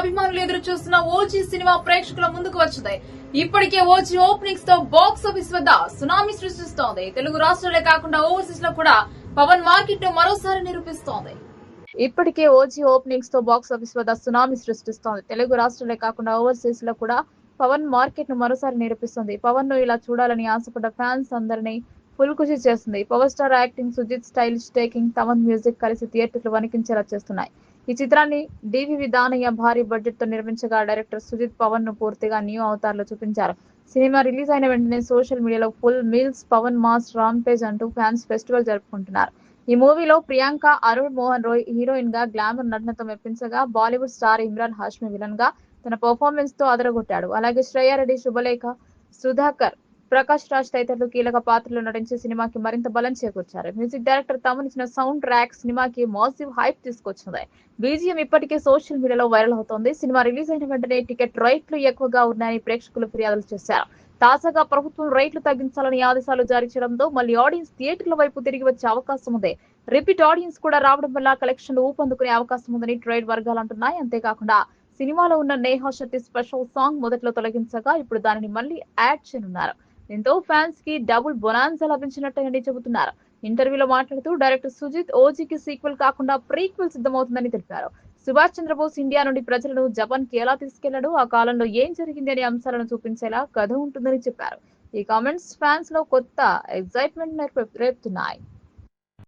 అభిమానులు ఎదురు చూస్తున్న ఓజీ సినిమా ప్రేక్షకుల ముందుకు వచ్చింది. ఇప్పటికే ఓజీ ఓపెనింగ్స్తో బాక్స్ ఆఫీస్ వద్ద సునామీ సృష్టిస్తోంది. తెలుగు రాష్ట్రాలే కాకుండా ఓవర్సీస్లో కూడా పవన్ మార్కెట్ను మరోసారి నిరూపిస్తోంది. ఇప్పటికే ఓజీ ఓపెనింగ్స్తో బాక్స్ ఆఫీస్ వద్ద సునామీ సృష్టిస్తోంది. తెలుగు రాష్ట్రాలే కాకుండా ఓవర్సీస్లో కూడా పవన్ మార్కెట్ను మరోసారి నిరూపిస్తుంది. పవన్ను ఇలా చూడాలని ఆశపడ్డ ఫ్యాన్స్ అందరినీ ఫుల్ ఖుషి చేస్తుంది power star acting Sujeeth stylish taking Thaman music కలిసి థియేటర్లు వణికించేలా చేస్తున్నాయి. ఈ చిత్రాన్ని డివి విధానయ్య భారీ బడ్జెట్తో నిర్మించగా డైరెక్టర్ సుజిత్ పవన్ను పూర్తిగా న్యూ అవతార్లో చూపించారు. సినిమా రిలీజ్ అయిన వెంటనే సోషల్ మీడియాలో full meals Pawan mass rampage అంటూ ఫ్యాన్స్ ఫెస్టివల్ జరుపుకుంటున్నారు. ఈ మూవీలో ప్రియాంక అరుణ్ మోహన్ రోయ్ హీరోయిన్గా గ్లామర్ నటనతో మెప్పించగా బాలీవుడ్ స్టార్ ఇమ్రాన్ హాష్మి విలన్గా తన పర్ఫార్మెన్స్తో అదరగొట్టాడు. అలాగే శ్రేయారెడ్డి శుభలేఖ సుధాకర్ ప్రకాష్ రాజ్ తదితరులు కీలక పాత్రలో నటించి సినిమాకి మరింత బలం చేకూర్చారు. మ్యూజిక్ డైరెక్టర్ తమనిచ్చిన సౌండ్ ట్రాక్ సినిమాకి మాసివ్ హైప్ తీసుకొచ్చింది. బీజిఎం ఇప్పటికే సోషల్ మీడియాలో వైరల్ అవుతోంది. సినిమా రిలీజ్ అయిన వెంటనే టికెట్ రేట్లు ఎక్కువగా ఉన్నాయని ప్రేక్షకులు ఫిర్యాదులు చేశారు. తాజాగా ప్రభుత్వం రేట్లు తగ్గించాలని ఆదేశాలు జారీ చేయడంతో మళ్ళీ ఆడియన్స్ థియేటర్ల వైపు తిరిగి వచ్చే అవకాశం ఉంది. రిపీట్ ఆడియన్స్ కూడా రావడం వల్ల కలెక్షన్లు ఊపందుకునే అవకాశం ఉందని ట్రేడ్ వర్గాలు అంటున్నాయి. అంతేకాకుండా సినిమాలో ఉన్న నేహా శెట్టి స్పెషల్ సాంగ్ మొదట్లో తొలగించగా ఇప్పుడు దానిని మళ్ళీ యాడ్ చేయనున్నారు. దీంతో ఫ్యాన్స్కి డబుల్ బొనాన్సా లభించినట్టని చెబుతున్నారు. ఇంటర్వ్యూలో మాట్లాడుతూ డైరెక్టర్ సుజిత్ ఓజీకి సీక్వెల్ కాకుండా ప్రీక్వెల్ సిద్ధమవుతుందని తెలిపారు. సుభాష్ చంద్రబోస్ ఇండియా నుండి ప్రజలను జపాన్కి ఎలా తీసుకెళ్ళాడు ఆ కాలంలో ఏం జరిగింది అనే అంశాలను చూపించేలా కథ ఉంటుందని చెప్పారు. ఈ కామెంట్స్ ఫ్యాన్స్లో కొత్త ఎగ్జైట్మెంట్ రేపుతున్నాయి.